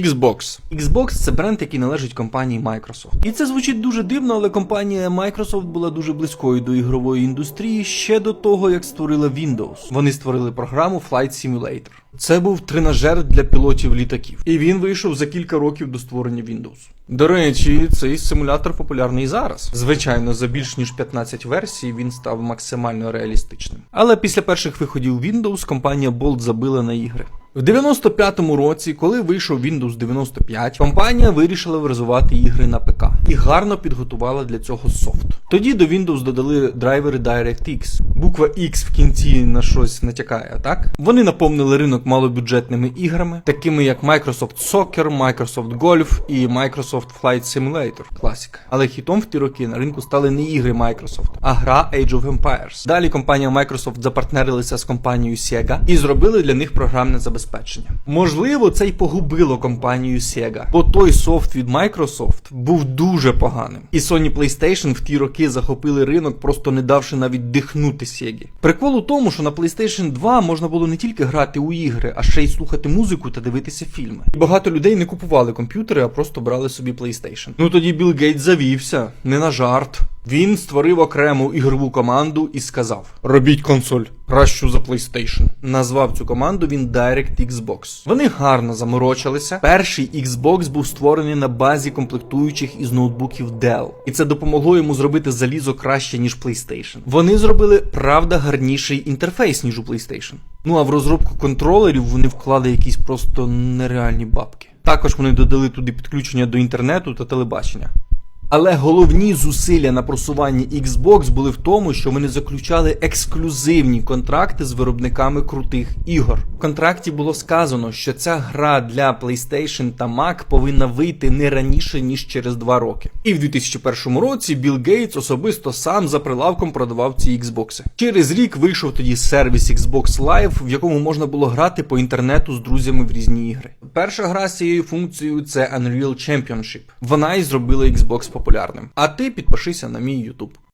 Xbox. Xbox це бренд, який належить компанії Microsoft. І це звучить дуже дивно, але компанія Microsoft була дуже близькою до ігрової індустрії ще до того, як створила Windows. Вони створили програму Flight Simulator. Це був тренажер для пілотів літаків, і він вийшов за кілька років до створення Windows. До речі, цей симулятор популярний зараз. Звичайно, за більш ніж 15 версій він став максимально реалістичним. Але після перших виходів Windows компанія Bolt забила на ігри. В 95-му році, коли вийшов Windows 95, компанія вирішила розвивати ігри на ПК і гарно підготувала для цього софт. Тоді до Windows додали драйвери DirectX. Буква X в кінці на щось натякає, так? Вони наповнили ринок малобюджетними іграми, такими як Microsoft Soccer, Microsoft Golf і Microsoft Flight Simulator. Класика. Але хітом в ті роки на ринку стали не ігри Microsoft, а гра Age of Empires. Далі компанія Microsoft запартнерилася з компанією Sega і зробили для них програмне забезпечення. Можливо, це й погубило компанію Sega, бо той софт від Microsoft був дуже поганим. І Sony PlayStation в ті роки захопили ринок, просто не давши навіть дихнути Sega. Прикол у тому, що на PlayStation 2 можна було не тільки грати у ігри, а ще й слухати музику та дивитися фільми. І багато людей не купували комп'ютери, а просто брали собі PlayStation. Ну тоді Білл Гейтс завівся, не на жарт. Він створив окрему ігрову команду і сказав: Робіть консоль, кращу за PlayStation. Назвав цю команду він Direct Xbox. Вони гарно заморочилися. Перший Xbox був створений на базі комплектуючих із ноутбуків Dell, і це допомогло йому зробити залізо краще ніж PlayStation. Вони зробили правда гарніший інтерфейс ніж у PlayStation. Ну а в розробку контролерів вони вклали якісь просто нереальні бабки. Також вони додали туди підключення до інтернету та телебачення. Але головні зусилля на просуванні Xbox були в тому, що вони заключали ексклюзивні контракти з виробниками крутих ігор. В контракті було сказано, що ця гра для PlayStation та Mac повинна вийти не раніше ніж через два роки. І в 2001 році Білл Гейтс особисто сам за прилавком продавав ці Xbox. Через рік вийшов тоді сервіс Xbox Live, в якому можна було грати по інтернету з друзями в різні ігри. Перша гра з цією функцією це Unreal Championship. Вона і зробила Xbox популярним. А ти підпишися на мій YouTube.